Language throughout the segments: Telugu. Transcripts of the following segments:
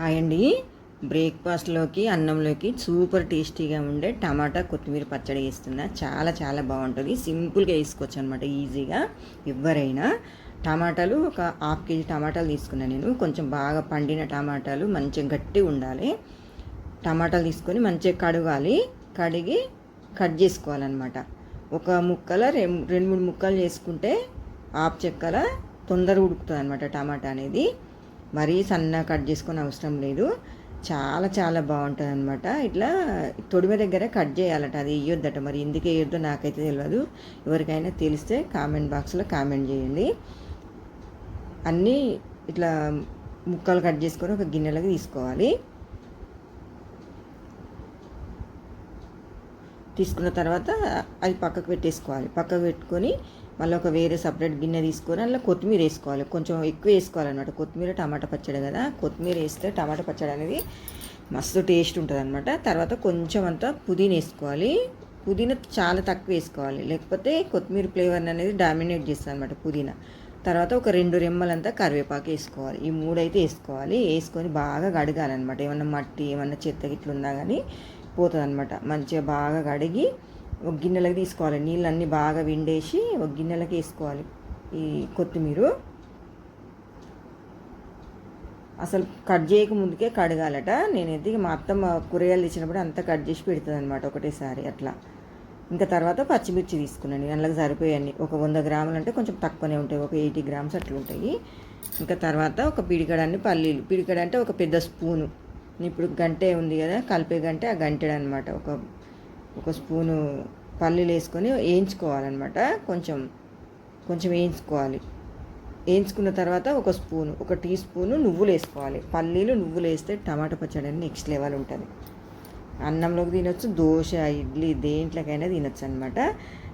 హాయ్ అండి. బ్రేక్ఫాస్ట్లోకి అన్నంలోకి సూపర్ టేస్టీగా ఉండే టమాటా కొత్తిమీర పచ్చడి వేస్తున్నా చాలా చాలా బాగుంటుంది. సింపుల్గా వేసుకోవచ్చు అనమాట ఈజీగా ఎవరైనా టమాటాలు ఒక హాఫ్ కేజీ టమాటాలు తీసుకున్నాను నేను. కొంచెం బాగా పండిన టమాటాలు మంచిగా గట్టిగా ఉండాలి. టమాటాలు తీసుకొని మంచిగా కడగాలి. కడిగి కట్ చేసుకోవాలన్నమాట. ఒక ముక్కల రెండు రెండు మూడు ముక్కలు చేసుకుంటే ఆపు చెక్కల తొందరగా ఉడుకుతుంది అనమాట టమాటా అనేది. మరీ సన్నగా కట్ చేసుకొని అవసరం లేదు. చాలా చాలా బాగుంటుంది అనమాట ఇట్లా తొడిమ దగ్గర కట్ చేయాలట. అది వేయొద్దట మరి ఎందుకు వేయొద్దో నాకైతే తెలియదు ఎవరికైనా తెలిస్తే కామెంట్ బాక్స్లో కామెంట్ చేయండి. అన్నీ ఇట్లా ముక్కలు కట్ చేసుకొని ఒక గిన్నెలోకి తీసుకోవాలి. తీసుకున్న తర్వాత అది పక్కకు పెట్టేసుకోవాలి. పక్కకు పెట్టుకొని మళ్ళీ ఒక వేరే సపరేట్ గిన్నె తీసుకొని అందులో కొత్తిమీర వేసుకోవాలి. కొంచెం ఎక్కువ వేసుకోవాలన్నమాట. కొత్తిమీర టమాటా పచ్చడి కదా. కొత్తిమీర వేస్తే టమాటా పచ్చడి అనేది మస్తు టేస్ట్ ఉంటుంది అనమాట తర్వాత కొంచెం అంతా పుదీనా వేసుకోవాలి. పుదీనా చాలా తక్కువ వేసుకోవాలి. లేకపోతే కొత్తిమీర ఫ్లేవర్ అనేది డామినేట్ చేస్తుంది అనమాట పుదీనా. తర్వాత ఒక రెండు రెమ్మలంతా కరివేపాకు వేసుకోవాలి. ఈ మూడైతే వేసుకోవాలి. వేసుకొని బాగా కడగాలన్నమాట. ఏమన్నా మట్టి ఏమన్నా చెత్త గిట్లు ఉందా కానీ పోతుంది అనమాట మంచిగా బాగా కడిగి ఒక గిన్నెలకు తీసుకోవాలి. నీళ్ళన్నీ బాగా విండేసి ఒక గిన్నెలకు వేసుకోవాలి. ఈ కొత్తిమీర అసలు కట్ చేయక ముందుకే కడగాలట. నేను ఇక మా అత్తమ్మ కూరగాయలు తెచ్చినప్పుడు అంతా కట్ చేసి పెడుతుంది అనమాట ఒకటేసారి అట్లా. ఇంకా తర్వాత పచ్చిమిర్చి తీసుకున్నాను. అందులోకి సరిపోయాయి ఒక వంద గ్రాములు అంటే కొంచెం తక్కువనే ఉంటాయి. ఒక ఎయిటీ గ్రామ్స్ అట్లా ఉంటాయి. ఇంకా తర్వాత ఒక పిడికడాన్ని పల్లీలు. పిడికడ అంటే ఒక పెద్ద స్పూను. ఇప్పుడు గంటే ఉంది కదా కలిపే గంటే ఆ గంటెడు అనమాట ఒక ఒక స్పూను పల్లీలు వేసుకొని వేయించుకోవాలన్నమాట. కొంచెం కొంచెం వేయించుకోవాలి. వేయించుకున్న తర్వాత ఒక స్పూను ఒక టీ స్పూను నువ్వులు వేసుకోవాలి. పల్లీలు నువ్వులు వేస్తే టమాటా పచ్చడి అని నెక్స్ట్ లెవెల్ ఉంటుంది. అన్నంలోకి తినొచ్చు దోశ ఇడ్లీ దేంట్లోకైనా తినొచ్చు అనమాట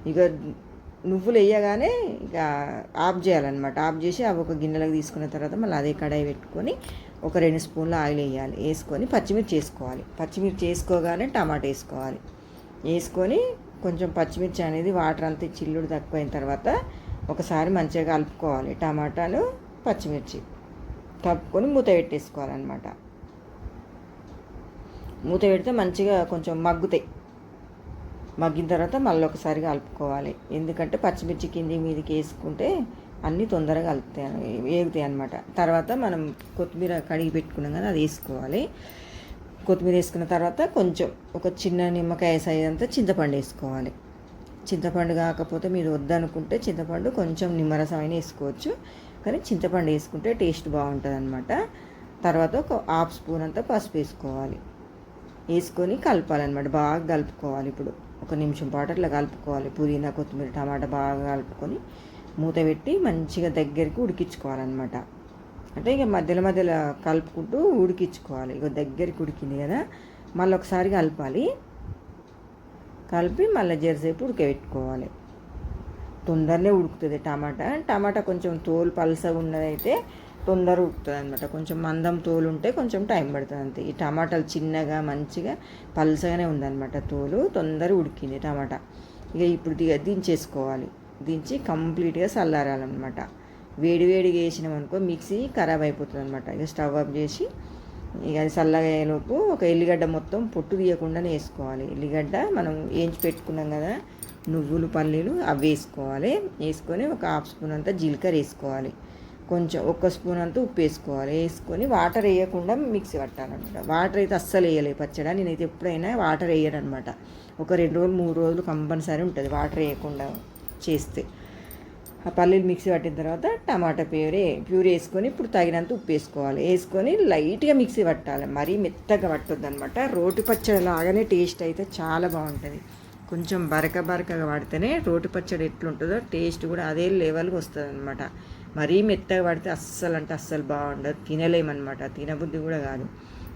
ఇక నువ్వులు వేయగానే ఇక ఆఫ్ చేయాలన్నమాట. ఆఫ్ చేసి అవి ఒక గిన్నెలోకి తీసుకున్న తర్వాత మళ్ళీ అదే కడాయి పెట్టుకొని ఒక రెండు స్పూన్లు ఆయిల్ వేయాలి. వేసుకొని పచ్చిమిర్చి వేసుకోవాలి. పచ్చిమిర్చి వేసుకోగానే టమాటా వేసుకోవాలి. వేసుకొని కొంచెం పచ్చిమిర్చి అనేది వాటర్ అంతా చిల్లుడు తక్కువైన తర్వాత ఒకసారి మంచిగా కలుపుకోవాలి. టమాటాలు పచ్చిమిర్చి కలుపుకొని మూత పెట్టేసుకోవాలన్నమాట. మూత పెడితే మంచిగా కొంచెం మగ్గుతాయి. మగ్గిన తర్వాత మళ్ళీ ఒకసారి కలుపుకోవాలి. ఎందుకంటే పచ్చిమిర్చి కింది మీదకి వేసుకుంటే అన్నీ తొందరగా కలుపుతాయి వేగుతాయి అనమాట తర్వాత మనం కొత్తిమీర కడిగి పెట్టుకున్నాం కదా అది వేసుకోవాలి. కొత్తిమీర వేసుకున్న తర్వాత కొంచెం ఒక చిన్న నిమ్మకాయ సైజ్ అంతా చింతపండు వేసుకోవాలి. చింతపండు కాకపోతే మీరు వద్దనుకుంటే చింతపండు కొంచెం నిమ్మరసం అయినా వేసుకోవచ్చు. కానీ చింతపండు వేసుకుంటే టేస్ట్ బాగుంటుంది అనమాట తర్వాత ఒక హాఫ్ స్పూన్ అంతా పసుపు వేసుకోవాలి. వేసుకొని కలపాలన్నమాట. బాగా కలుపుకోవాలి ఇప్పుడు. ఒక నిమిషం పాటు అట్లా కలుపుకోవాలి. పుదీనా కొత్తిమీర టమాటా బాగా కలుపుకొని మూత పెట్టి మంచిగా దగ్గరికి ఉడికించుకోవాలన్నమాట. అంటే ఇక మధ్యలో మధ్యలో కలుపుకుంటూ ఉడికించుకోవాలి. ఇక దగ్గరికి ఉడికింది కదా మళ్ళీ ఒకసారి కలపాలి. కలిపి మళ్ళీ జరసేపు ఉడకబెట్టుకోవాలి. తొందరనే ఉడుకుతుంది టమాటా. టమాటా కొంచెం తోలు పలసగా ఉన్నదైతే తొందర ఉడుకుతుంది అనమాట కొంచెం మందం తోలు ఉంటే కొంచెం టైం పడుతుంది అంతే. ఈ టమాటాలు చిన్నగా మంచిగా పలసగానే ఉందన్నమాట తోలు. తొందర ఉడికింది టమాటా. ఇక ఇప్పుడు దిగ దించేసుకోవాలి. దించి కంప్లీట్గా చల్లారాలన్నమాట. వేడివేడిగా వేసినాం అనుకో మిక్సీ ఖరాబ్ అయిపోతుంది అనమాట ఇక స్టవ్ ఆఫ్ చేసి ఇక అది చల్లగా అయ్యేలోపు ఒక ఎల్లిగడ్డ మొత్తం పొట్టు తీయకుండానే వేసుకోవాలి. ఎల్లిగడ్డ మనం వేయించి పెట్టుకున్నాం కదా నువ్వులు పల్లీలు అవి వేసుకోవాలి. వేసుకొని ఒక హాఫ్ స్పూన్ అంతా జీలకర్ర వేసుకోవాలి. కొంచెం ఒక్క స్పూన్ అంతా ఉప్పు వేసుకోవాలి. వేసుకొని వాటర్ వేయకుండా మిక్సీ పట్టాలన్నమాట. వాటర్ అయితే అస్సలు వేయలేదు పచ్చడా. నేనైతే ఎప్పుడైనా వాటర్ వేయనమాట ఒక రెండు రోజులు మూడు రోజులు కంపల్సరీ ఉంటుంది వాటర్ వేయకుండా చేస్తే. ఆ పల్లీలు మిక్సీ పట్టిన తర్వాత టమాటా ప్యూరే ప్యూరీ వేసుకొని ఇప్పుడు తగినంత ఉప్పు వేసుకోవాలి. వేసుకొని లైట్గా మిక్సీ పట్టాలి. మరీ మెత్తగా పట్టొద్దు అనమాట రోటి పచ్చడి లాగానే టేస్ట్ అయితే చాలా బాగుంటుంది. కొంచెం బరక బరకగా పడితేనే రోటి పచ్చడి ఎట్లుంటుందో టేస్ట్ కూడా అదే లెవెల్కి వస్తుంది అనమాట మరీ మెత్తగా పడితే అస్సలు అంటే అస్సలు బాగుండదు. తినలేమన్నమాట. తినబుద్ధి కూడా కాదు.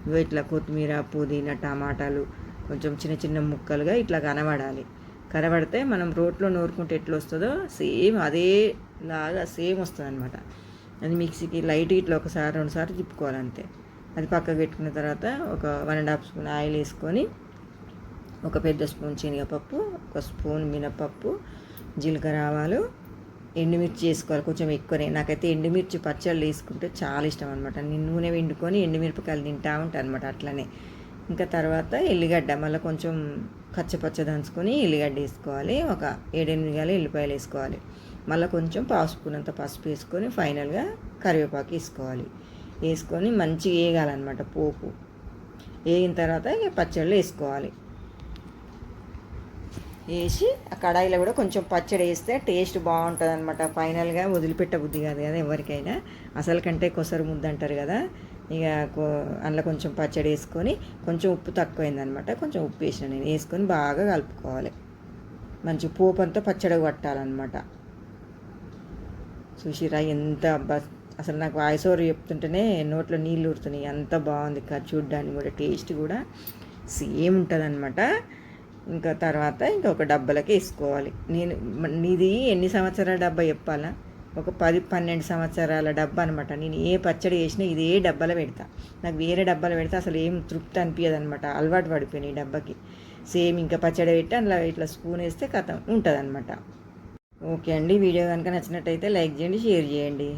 ఇగో ఇట్లా కొత్తిమీర పుదీనా టమాటాలు కొంచెం చిన్న చిన్న ముక్కలుగా ఇట్లా కనబడాలి. కరబడితే మనం రోట్లో నూరుకుంటే ఎట్లా వస్తుందో సేమ్ అదే లాగా సేమ్ వస్తుంది అనమాట అది మిక్సీకి లైట్ ఇట్లా ఒకసారి రెండుసార్లు తిప్పుకోవాలి అంతే అది పక్కకు పెట్టుకున్న తర్వాత ఒక one and half spoon oil వేసుకొని ఒక పెద్ద స్పూన్ శనగపప్పు ఒక స్పూన్ మినపప్పు జీలకర్ర ఆవాలు ఎండుమిర్చి వేసుకోవాలి. కొంచెం ఎక్కువనే. నాకైతే ఎండుమిర్చి పచ్చళ్ళు వేసుకుంటే చాలా ఇష్టం అనమాట నేను నూనె వండుకొని ఎండుమిరపకాయలు తింటా ఉంటాను అనమాట అట్లనే. ఇంకా తర్వాత ఎల్లిగడ్డ మళ్ళీ కొంచెం కచ్చపచ్చ దంచుకొని ఎల్లిగడ్డ వేసుకోవాలి. ఒక ఏడెనిమిది గాలి ఎల్లిపాయలు వేసుకోవాలి. మళ్ళీ కొంచెం పాసుకున్నంత పసుపు వేసుకొని ఫైనల్గా కరివేపాకు వేసుకోవాలి. వేసుకొని మంచిగా వేయగాలన్నమాట పోపు. వేగిన తర్వాత ఇక పచ్చళ్ళు వేసుకోవాలి. వేసి ఆ కడాయిలో కూడా కొంచెం పచ్చడి వేస్తే టేస్ట్ బాగుంటుంది అనమాట ఫైనల్గా వదిలిపెట్టబుద్ది కాదు కదా ఎవరికైనా. అసలు కంటే కొసరు ముద్ద అంటారు కదా. ఇక అందులో కొంచెం పచ్చడి వేసుకొని కొంచెం ఉప్పు తక్కువైందనమాట కొంచెం ఉప్పు వేసిన నేను వేసుకొని బాగా కలుపుకోవాలి. మంచి పోపంతో పచ్చడి పట్టాలన్నమాట. చూసిరా ఎంత అసలు నాకు వాయిస్ ఓవర్ చెప్తుంటేనే నోట్లో నీళ్ళు ఊరుతున్నాయి. అంత బాగుంది కదా. చూడ్డానికి కూడా టేస్ట్ కూడా సేమ్ ఉంటుంది అనమాట ఇంకా తర్వాత ఇంకొక డబ్బలకి వేసుకోవాలి. నేను నీది ఎన్ని సంవత్సరాల డబ్బా చెప్పాలా? ఒక పది పన్నెండు సంవత్సరాల డబ్బా అనమాట నేను ఏ పచ్చడి వేసినా ఇదే డబ్బాలో పెడతా. నాకు వేరే డబ్బాలో పెడితే అసలు ఏం తృప్తి అనిపించదు అనమాట అలవాటు పడిపోయినాయి ఈ డబ్బాకి. సేమ్ ఇంకా పచ్చడి పెట్టి అందులో ఇట్లా స్పూన్ వేస్తే కథ ఉంటుంది అనమాట ఓకే అండి. వీడియో కనుక నచ్చినట్టయితే లైక్ చేయండి షేర్ చేయండి.